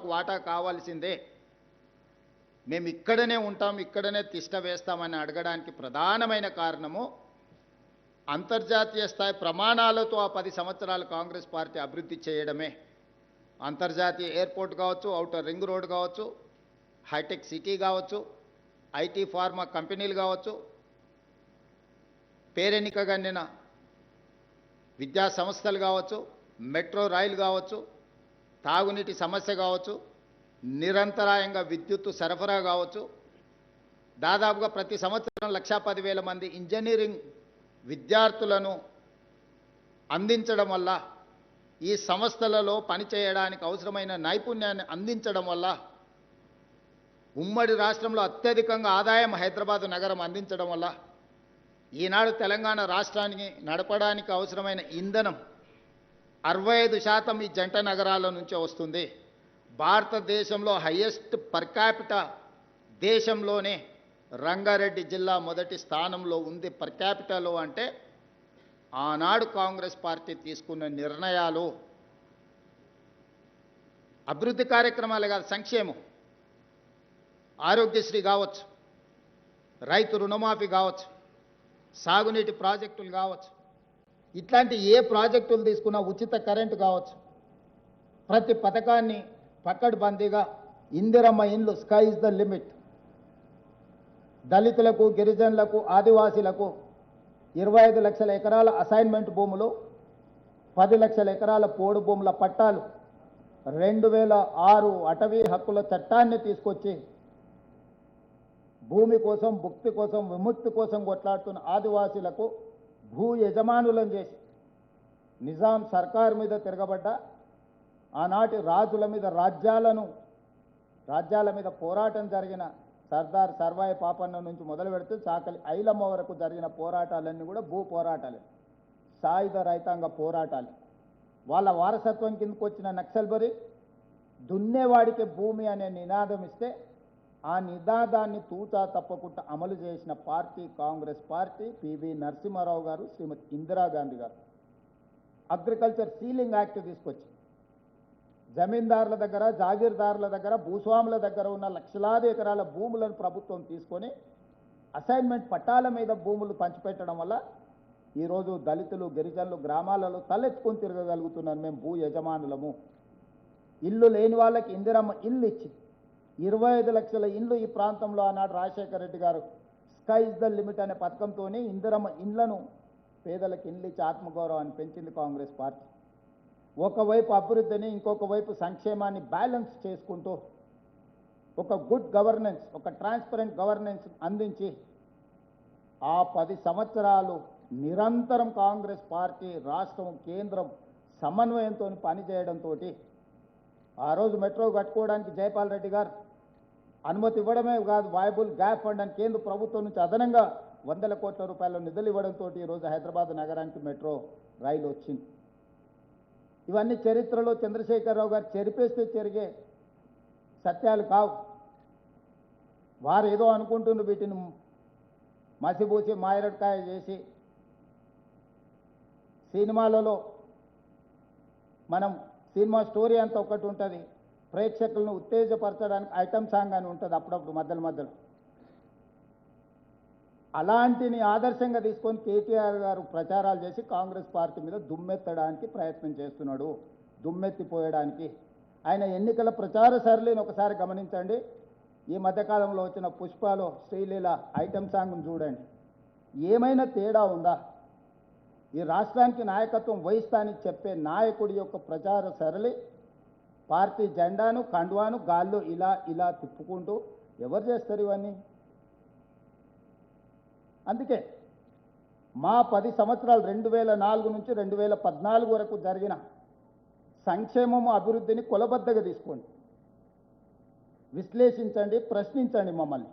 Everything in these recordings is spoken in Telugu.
మాకు వాటా కావాల్సిందే. మేము ఇక్కడనే ఉంటాం ఇక్కడనే తిష్ట వేస్తామని అడగడానికి ప్రధానమైన కారణము అంతర్జాతీయ స్థాయి ప్రమాణాలతో ఆ పది సంవత్సరాలు కాంగ్రెస్ పార్టీ అభివృద్ధి చేయడమే. అంతర్జాతీయ ఎయిర్పోర్ట్ కావచ్చు అవుటర్ రింగ్ రోడ్ కావచ్చు హైటెక్ సిటీ కావచ్చు ఐటీ ఫార్మా కంపెనీలు కావచ్చు పేరెన్నికగండిన విద్యా సంస్థలు కావచ్చు మెట్రో రైలు కావచ్చు తాగునీటి సమస్య కావచ్చు నిరంతరాయంగా విద్యుత్తు సరఫరా కావచ్చు. దాదాపుగా ప్రతి సంవత్సరం లక్షా పదివేల మంది ఇంజనీరింగ్ విద్యార్థులను అందించడం వల్ల ఈ సంస్థలలో పనిచేయడానికి అవసరమైన నైపుణ్యాన్ని అందించడం వల్ల ఉమ్మడి రాష్ట్రంలో అత్యధికంగా ఆదాయం హైదరాబాద్ నగరం అందించడం వల్ల ఈనాడు తెలంగాణ రాష్ట్రానికి నడపడానికి అవసరమైన ఇంధనం అరవై ఐదు శాతం ఈ జంట నగరాల నుంచే వస్తుంది. భారతదేశంలో హయ్యెస్ట్ పర్ దేశంలోనే రంగారెడ్డి జిల్లా మొదటి స్థానంలో ఉంది పర్ అంటే ఆనాడు కాంగ్రెస్ పార్టీ తీసుకున్న నిర్ణయాలు. అభివృద్ధి కార్యక్రమాలు కాదు సంక్షేమం. ఆరోగ్యశ్రీ కావచ్చు రైతు రుణమాఫీ కావచ్చు సాగునీటి ప్రాజెక్టులు కావచ్చు ఇట్లాంటి ఏ ప్రాజెక్టులు తీసుకున్నా ఉచిత కరెంటు కావచ్చు. ప్రతి పథకాన్ని పక్కడ్బందీగా ఇందిరమ్మ ఇండ్లు స్కై ఇస్ ద లిమిట్. దళితులకు గిరిజనులకు ఆదివాసీలకు ఇరవై ఐదు లక్షల ఎకరాల అసైన్మెంట్ భూములు పది లక్షల ఎకరాల పోడు భూముల పట్టాలు రెండు వేల ఆరు అటవీ హక్కుల చట్టాన్ని తీసుకొచ్చి భూమి కోసం భుక్తి కోసం విముక్తి కోసం కొట్లాడుతున్న ఆదివాసీలకు భూ యజమానులను చేసి నిజాం సర్కారు మీద తిరగబడ్డ ఆనాటి రాజుల మీద రాజ్యాలను రాజ్యాల మీద పోరాటం జరిగిన సర్దార్ సర్వాయి పాపన్న నుంచి మొదలు పెడితే చాకలి ఐలమ్మ వరకు జరిగిన పోరాటాలన్నీ కూడా భూ పోరాటాలే సాయుధ రైతాంగ పోరాటాలు. వాళ్ళ వారసత్వం కిందకు వచ్చిన నక్సల్బరి దున్నేవాడికి భూమి అనే నినాదం ఇస్తే ఆ నినాదాన్ని తూచా తప్పకుండా అమలు చేసిన party Congress party PV Narasimha Rao garu Shrimati Indira Gandhi గారు. అగ్రికల్చర్ సీలింగ్ యాక్ట్ తీసుకొచ్చి జమీందారుల దగ్గర జాగీర్దారుల దగ్గర భూస్వాముల దగ్గర ఉన్న లక్షలాది ఎకరాల భూములను ప్రభుత్వం తీసుకొని అసైన్మెంట్ పట్టాల మీద భూములు పంచిపెట్టడం వల్ల ఈరోజు దళితులు గిరిజనులు గ్రామాలలో తలెత్తుకొని తిరగగలుగుతున్నారు. మేము భూ యజమానులము. ఇల్లు లేని వాళ్ళకి ఇందిరమ్మ ఇల్లు ఇచ్చి ఇరవై ఐదు లక్షల ఇల్లు ఈ ప్రాంతంలో ఆనాడు రాజశేఖర రెడ్డి గారు స్కై ఇస్ ద లిమిట్ అనే పథకంతోనే ఇందిరమ్మ ఇండ్లను పేదలకు ఇండ్లు ఇచ్చి ఆత్మగౌరవాన్ని పెంచింది కాంగ్రెస్ పార్టీ. ఒకవైపు అభివృద్ధిని ఇంకొక వైపు సంక్షేమాన్ని బ్యాలెన్స్ చేసుకుంటూ ఒక గుడ్ గవర్నెన్స్ ఒక ట్రాన్స్పరెంట్ గవర్నెన్స్ అందించి ఆ పది సంవత్సరాలు నిరంతరం కాంగ్రెస్ పార్టీ రాష్ట్రం కేంద్రం సమన్వయంతో పనిచేయడంతో ఆ రోజు మెట్రో కట్టుకోవడానికి జయపాల్ రెడ్డి గారు అనుమతి ఇవ్వడమే కాదు వాయబుల్ గ్యాప్ ఫండ్ అని కేంద్ర ప్రభుత్వం నుంచి అదనంగా వందల కోట్ల రూపాయల నిధులు ఇవ్వడంతో ఈరోజు హైదరాబాద్ నగరానికి మెట్రో రైలు వచ్చింది. ఇవన్నీ చరిత్రలో చంద్రశేఖరరావు గారు చెరిపేస్తే చెరిగే సత్యాలు కావు. వారు ఏదో అనుకుంటున్న వీటిని మసిబూసి మాయరడ్కాయ చేసి. సినిమాలలో మనం సినిమా స్టోరీ అంతా ఒకటి ఉంటుంది. ప్రేక్షకులను ఉత్తేజపరచడానికి ఐటమ్ సాంగ్ అని ఉంటుంది అప్పుడప్పుడు మధ్యలో మధ్యలో. అలాంటిని ఆదర్శంగా తీసుకొని కేటీఆర్ గారు ప్రచారాలు చేసి కాంగ్రెస్ పార్టీ మీద దుమ్మెత్తడానికి ప్రయత్నం చేస్తున్నాడు. దుమ్మెత్తిపోయడానికి. ఆయన ఎన్నికల ప్రచార సరళిని ఒకసారి గమనించండి. ఈ మధ్యకాలంలో వచ్చిన పుష్పలో శ్రీలీల ఐటమ్ సాంగ్ను చూడండి. ఏమైనా తేడా ఉందా? ఈ రాష్ట్రానికి నాయకత్వం వహిస్తానని చెప్పే నాయకుడి యొక్క ప్రచార సరళి పార్టీ జెండాను కండువాను గాల్లో ఇలా ఇలా తిప్పుకుంటూ ఎవరు చేస్తారు ఇవన్నీ? అందుకే మా పది సంవత్సరాలు రెండు వేల నాలుగు నుంచి రెండు వేల పద్నాలుగు వరకు జరిగిన సంక్షేమము అభివృద్ధిని కొలబద్దగా తీసుకోండి. విశ్లేషించండి ప్రశ్నించండి మమ్మల్ని.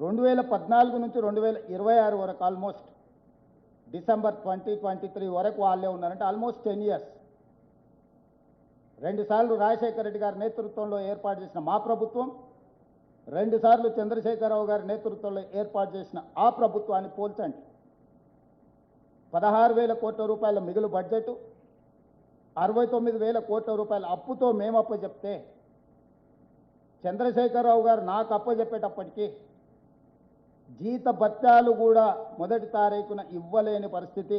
రెండు వేల పద్నాలుగు నుంచి రెండు వేల ఇరవై ఆరు వరకు almost December twenty twenty three వరకు వాళ్ళే ఉన్నారంటే ఆల్మోస్ట్ టెన్ ఇయర్స్ రెండుసార్లు రాజశేఖర రెడ్డి గారి నేతృత్వంలో ఏర్పాటు చేసిన మా ప్రభుత్వం రెండుసార్లు చంద్రశేఖరరావు గారి నేతృత్వంలో ఏర్పాటు చేసిన ఆ ప్రభుత్వాన్ని పోల్చండి. పదహారు వేల కోట్ల రూపాయల మిగులు బడ్జెట్ అరవై తొమ్మిది వేల కోట్ల రూపాయల అప్పుతో మేము చెప్తే చంద్రశేఖరరావు గారు నాకు అప్పచెప్పేటప్పటికీ జీత భత్యాలు కూడా మొదటి తారీఖున ఇవ్వలేని పరిస్థితి.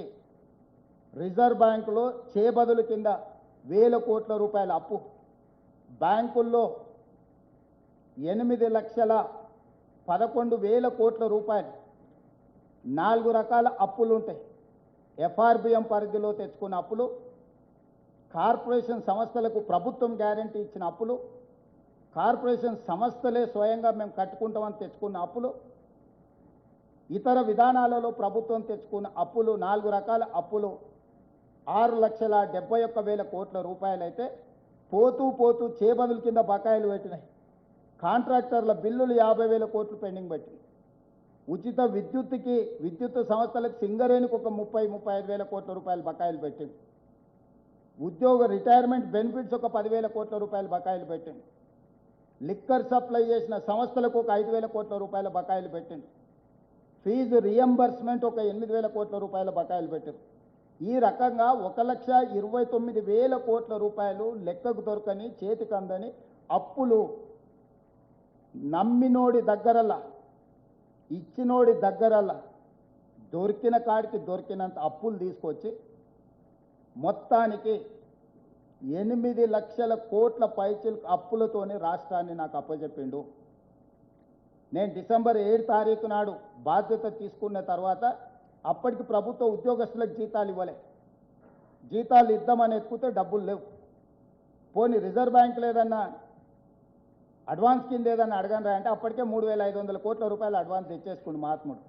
రిజర్వ్ బ్యాంకులో చేబదులు కింద వేల కోట్ల రూపాయల అప్పు. బ్యాంకుల్లో ఎనిమిది లక్షల పదకొండు వేల కోట్ల రూపాయలు. నాలుగు రకాల అప్పులు ఉంటాయి ఎఫ్ఆర్బిఎం పరిధిలో తెచ్చుకున్న అప్పులు కార్పొరేషన్ సంస్థలకు ప్రభుత్వం గ్యారంటీ ఇచ్చిన అప్పులు కార్పొరేషన్ సంస్థలే స్వయంగా మేము కట్టుకుంటామని తెచ్చుకున్న అప్పులు ఇతర విధానాలలో ప్రభుత్వం తెచ్చుకున్న అప్పులు నాలుగు రకాల అప్పులు. ఆరు లక్షల డెబ్బై ఒక్క వేల కోట్ల రూపాయలైతే పోతూ పోతూ చేబందుల కింద బకాయిలు పెట్టినాయి. కాంట్రాక్టర్ల బిల్లులు యాభై వేల కోట్లు పెండింగ్ పెట్టినాయి ఉచిత విద్యుత్కి విద్యుత్ సంస్థలకు సింగరేణికి ఒక ముప్పై ముప్పై ఐదు వేల కోట్ల రూపాయలు బకాయిలు పెట్టింది. ఉద్యోగ రిటైర్మెంట్ బెనిఫిట్స్ ఒక పదివేల కోట్ల రూపాయలు బకాయిలు పెట్టింది. లిక్కర్ సప్లై చేసిన సంస్థలకు ఒక ఐదు వేల కోట్ల రూపాయల బకాయిలు పెట్టింది. ఫీజు రియంబర్స్మెంట్ ఒక ఎనిమిది వేల కోట్ల రూపాయల బకాయిలు పెట్టారు ఈ రకంగా ఒక లక్ష ఇరవై తొమ్మిది వేల కోట్ల రూపాయలు లెక్కకు దొరకని చేతికి అందని అప్పులు నమ్మినోడి దగ్గరలా ఇచ్చినోడి దగ్గరల్లా దొరికిన కాడికి దొరికినంత అప్పులు తీసుకొచ్చి మొత్తానికి ఎనిమిది లక్షల కోట్ల పైచిల్ అప్పులతోనే రాష్ట్రాన్ని నాకు అప్పచెప్పిండు నేను డిసెంబర్ ఏడు తారీఖు నాడు బాధ్యత తీసుకున్న తర్వాత అప్పటికి ప్రభుత్వ ఉద్యోగస్తులకు జీతాలు ఇవ్వలే. జీతాలు ఇద్దామని ఎత్తుకుతే డబ్బులు లేవు. పోనీ రిజర్వ్ బ్యాంకులు ఏదన్నా అడ్వాన్స్ కింద ఏదన్నా అడగనరా అంటే అప్పటికే మూడు వేల ఐదు వందల కోట్ల రూపాయలు అడ్వాన్స్ ఇచ్చేసుకోండి మహాత్ముడు.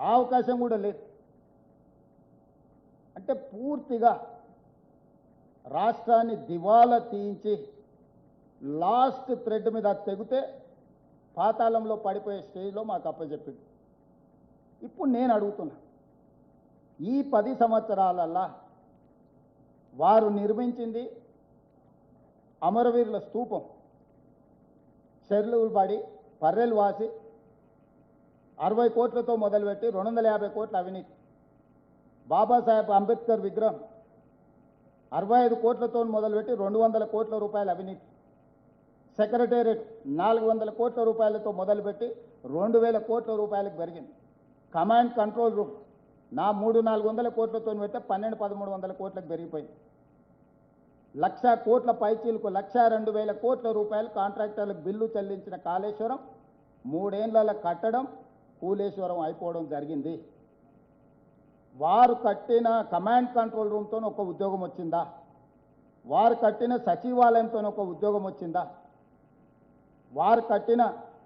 ఆ అవకాశం కూడా లేదు. అంటే పూర్తిగా రాష్ట్రాన్ని దివాలా తీయించి లాస్ట్ థ్రెడ్ మీద తెగితే పాతాళంలో పడిపోయే స్టేజ్లో మాకు అప్పచెప్పింది ఇప్పుడు నేను అడుగుతున్నా. ఈ పది సంవత్సరాలల్లా వారు నిర్మించింది అమరవీరుల స్తూపం చెర్లుబడి పర్రెలు వాసి అరవై కోట్లతో మొదలుపెట్టి రెండు వందల యాభై కోట్ల అవినీతి. బాబాసాహెబ్ అంబేద్కర్ విగ్రహం అరవై ఐదు కోట్లతో మొదలుపెట్టి రెండు వందల కోట్ల రూపాయల అవినీతి. సెక్రటేరియట్ నాలుగు వందల కోట్ల రూపాయలతో మొదలుపెట్టి రెండు వేల కోట్ల రూపాయలకు పెరిగింది. Command control room. నా మూడు నాలుగు వందల కోట్లతో పెడితే పన్నెండు పదమూడు వందల కోట్లకు పెరిగిపోయింది. లక్ష కోట్ల పైచీలకు లక్ష రెండు వేల కోట్ల రూపాయలు కాంట్రాక్టర్లకు బిల్లు చెల్లించిన కాళేశ్వరం మూడేళ్ళ కట్టడం కూలేశ్వరం అయిపోవడం జరిగింది. వారు కట్టిన కమాండ్ కంట్రోల్ రూమ్తో ఒక ఉద్యోగం వచ్చిందా? వారు కట్టిన సచివాలయంతో ఒక ఉద్యోగం వచ్చిందా? వారు కట్టిన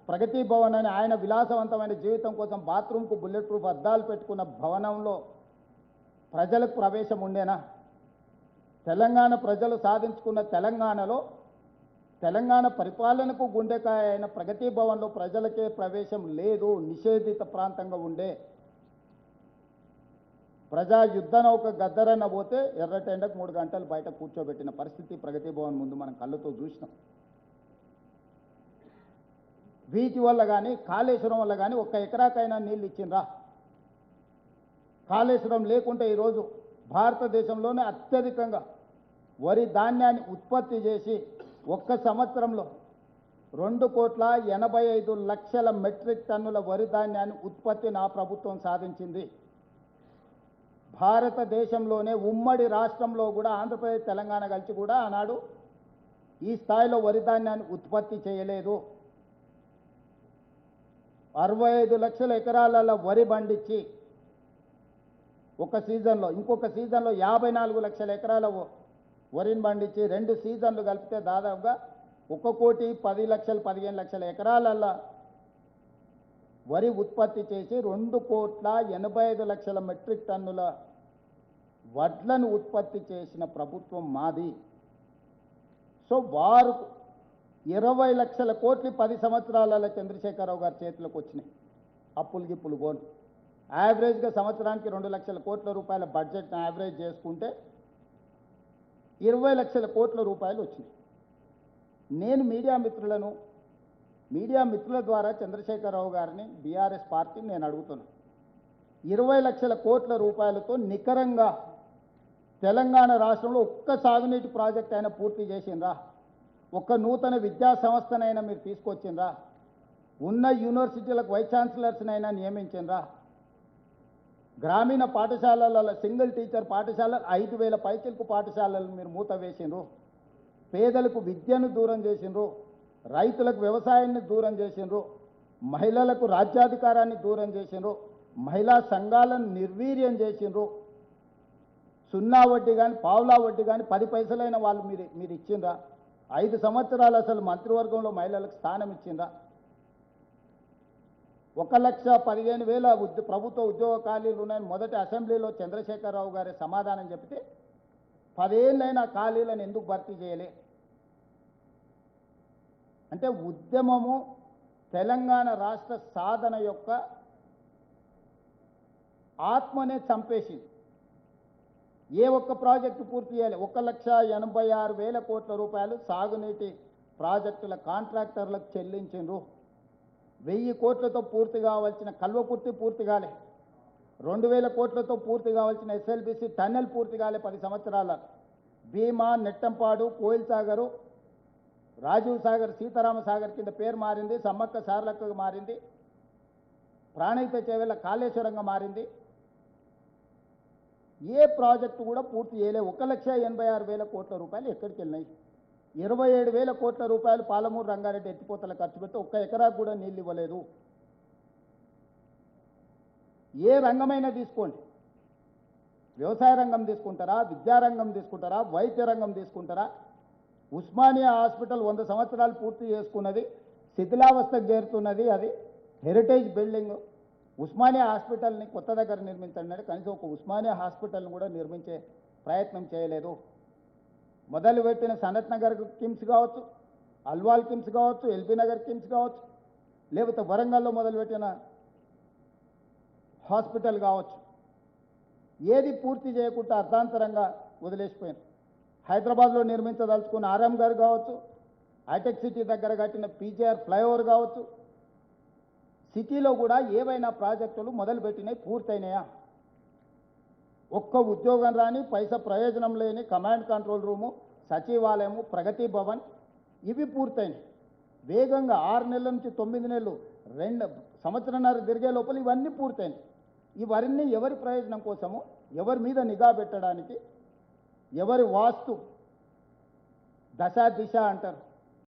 ప్రగతి భవన్ అని ఆయన విలాసవంతమైన జీవితం కోసం బాత్రూమ్కు బుల్లెట్ ప్రూఫ్ అద్దాలు పెట్టుకున్న భవనంలో ప్రజలకు ప్రవేశం ఉండేనా? తెలంగాణ ప్రజలు సాధించుకున్న తెలంగాణలో తెలంగాణ పరిపాలనకు గుండెకాయ అయిన ప్రగతి భవన్లో ప్రజలకే ప్రవేశం లేదు నిషేధిత ప్రాంతంగా ఉండే. ప్రజా యుద్ధ నౌక గద్దరన్న పోతే ఎర్రటెండకు మూడు గంటలు బయట కూర్చోబెట్టిన పరిస్థితి ప్రగతి భవన్ ముందు మనం కళ్ళతో చూసినాం. బీచ్ వల్ల కానీ కాళేశ్వరం వల్ల కానీ ఒక్క ఎకరాకైనా నీళ్ళు ఇచ్చిండ్రా. కాళేశ్వరం లేకుంటే ఈరోజు భారతదేశంలోనే అత్యధికంగా వరి ధాన్యాన్ని ఉత్పత్తి చేసి ఒక్క సంవత్సరంలో రెండు కోట్ల ఎనభై ఐదు లక్షల మెట్రిక్ టన్నుల వరి ధాన్యాన్ని ఉత్పత్తి నా ప్రభుత్వం సాధించింది. భారతదేశంలోనే ఉమ్మడి రాష్ట్రంలో కూడా ఆంధ్రప్రదేశ్ తెలంగాణ కలిసి కూడా ఆనాడు ఈ స్థాయిలో వరి ధాన్యాన్ని ఉత్పత్తి చేయలేదు. అరవై ఐదు లక్షల ఎకరాలలో వరి పండించి ఒక సీజన్లో ఇంకొక సీజన్లో యాభై నాలుగు లక్షల ఎకరాల వరిని పండించి రెండు సీజన్లు కలిపితే దాదాపుగా ఒక కోటి పది లక్షలు పదిహేను లక్షల ఎకరాలల్లో వరి ఉత్పత్తి చేసి రెండు కోట్ల ఎనభై ఐదు లక్షల మెట్రిక్ టన్నుల వడ్లను ఉత్పత్తి చేసిన ప్రభుత్వం మాది. సో వారు ఇరవై లక్షల కోట్లు పది సంవత్సరాలలో చంద్రశేఖరరావు గారి చేతిలోకి వచ్చినాయి. అప్పులు గిప్పులు పోను యావరేజ్గా సంవత్సరానికి రెండు లక్షల కోట్ల రూపాయల బడ్జెట్ యావరేజ్ చేసుకుంటే ఇరవై లక్షల కోట్ల రూపాయలు వచ్చినాయి. నేను మీడియా మిత్రులను మీడియా మిత్రుల ద్వారా చంద్రశేఖరరావు గారిని బీఆర్ఎస్ పార్టీని నేను అడుగుతున్నాను ఇరవై లక్షల కోట్ల రూపాయలతో నికరంగా తెలంగాణ రాష్ట్రంలో ఒక్క సాగునీటి ప్రాజెక్ట్ అయినా పూర్తి చేసిందా ఒక నూతన విద్యా సంస్థనైనా మీరు తీసుకొచ్చిండ్రా. ఉన్న యూనివర్సిటీలకు వైస్ ఛాన్సలర్స్నైనా నియమించిండ్రా. గ్రామీణ పాఠశాలల సింగిల్ టీచర్ పాఠశాలలు ఐదు వేల పైచలకు పాఠశాలలు మీరు మూత వేసిండ్రు. పేదలకు విద్యను దూరం చేసిండ్రు. రైతులకు వ్యవసాయాన్ని దూరం చేసిండ్రు. మహిళలకు రాజ్యాధికారాన్ని దూరం చేసిండ్రు. మహిళా సంఘాలను నిర్వీర్యం చేసిండ్రు. సున్నా వడ్డీ కానీ పావులా వడ్డీ కానీ పది పైసలైన వాళ్ళు మీరు మీరు ఇచ్చిండ్రా. ఐదు సంవత్సరాలు అసలు మంత్రివర్గంలో మహిళలకు స్థానం ఇచ్చిందా? ఒక లక్ష పదిహేను వేల ఉద్య ప్రభుత్వ ఉద్యోగ ఖాళీలు ఉన్నాయని మొదటి అసెంబ్లీలో చంద్రశేఖరరావు గారి సమాధానం చెప్తే పదేళ్ళైన ఖాళీలను ఎందుకు భర్తీ చేయలే? అంటే ఉద్యమము తెలంగాణ రాష్ట్ర సాధన యొక్క ఆత్మనే చంపేసింది. ఏ ఒక్క ప్రాజెక్టు పూర్తి చేయాలి? ఒక లక్ష ఎనభై ఆరు వేల కోట్ల రూపాయలు సాగునీటి ప్రాజెక్టుల కాంట్రాక్టర్లకు చెల్లించిండ్రు. వెయ్యి కోట్లతో పూర్తి కావాల్సిన కల్వకుర్తి పూర్తి కాలే. రెండు వేల కోట్లతో పూర్తి కావాల్సిన ఎస్ఎల్బిసి టన్నెల్ పూర్తి కాలే పది సంవత్సరాల. భీమా నెట్టంపాడు కోయిల్ సాగరు రాజీవ్ సాగర్ సీతారామ సాగర్ కింద పేరు మారింది సమ్మక్క సారలక్కగా మారింది ప్రాణహిత చేవెళ్ళ కాళేశ్వరంగా మారింది. ఏ ప్రాజెక్టు కూడా పూర్తి చేయలే. ఒక లక్ష ఎనభై ఆరు వేల కోట్ల రూపాయలు ఎక్కడికి వెళ్ళినాయి? ఇరవై ఏడు వేల కోట్ల రూపాయలు పాలమూరు రంగారెడ్డి ఎత్తిపోతల ఖర్చు పెట్టి ఒక్క ఎకరాకు కూడా నీళ్ళు ఇవ్వలేదు. ఏ రంగమైనా తీసుకోండి. వ్యవసాయ రంగం తీసుకుంటారా? విద్యారంగం తీసుకుంటారా? వైద్య రంగం తీసుకుంటారా? ఉస్మానియా హాస్పిటల్ వంద సంవత్సరాలు పూర్తి చేసుకున్నది శిథిలావస్థకు చేరుతున్నది అది హెరిటేజ్ బిల్డింగ్ ఉస్మానియా హాస్పిటల్ని కొత్త దగ్గర నిర్మించండి కనీసం ఒక ఉస్మానియా హాస్పిటల్ని కూడా నిర్మించే ప్రయత్నం చేయలేదు. మొదలుపెట్టిన సనత్ నగర్ కిమ్స్ కావచ్చు అల్వాల్ కిమ్స్ కావచ్చు ఎల్బీ నగర్ కిమ్స్ కావచ్చు లేకపోతే వరంగల్లో మొదలుపెట్టిన హాస్పిటల్ కావచ్చు. ఏది పూర్తి చేయకుండా అర్ధాంతరంగా వదిలేసిపోయింది హైదరాబాద్లో నిర్మించదలుచుకున్న ఆర్ఎం గారు కావచ్చు హైటెక్ సిటీ దగ్గర కట్టిన పీజీఆర్ ఫ్లైఓవర్ కావచ్చు సిటీలో కూడా ఏవైనా ప్రాజెక్టులు మొదలుపెట్టినాయి పూర్తయినాయా? ఒక్క ఉద్యోగం రాని పైసా ప్రయోజనం లేని కమాండ్ కంట్రోల్ రూము సచివాలయము ప్రగతి భవన్ ఇవి పూర్తయినాయి. వేగంగా ఆరు నెలల నుంచి తొమ్మిది నెలలు రెండు సంవత్సరంన్నర తిరిగే లోపల ఇవన్నీ పూర్తయినాయి. ఇవన్నీ ఎవరి ప్రయోజనం కోసము? ఎవరి మీద నిఘా పెట్టడానికి? ఎవరి వాస్తు? దశ దిశ అంటారు.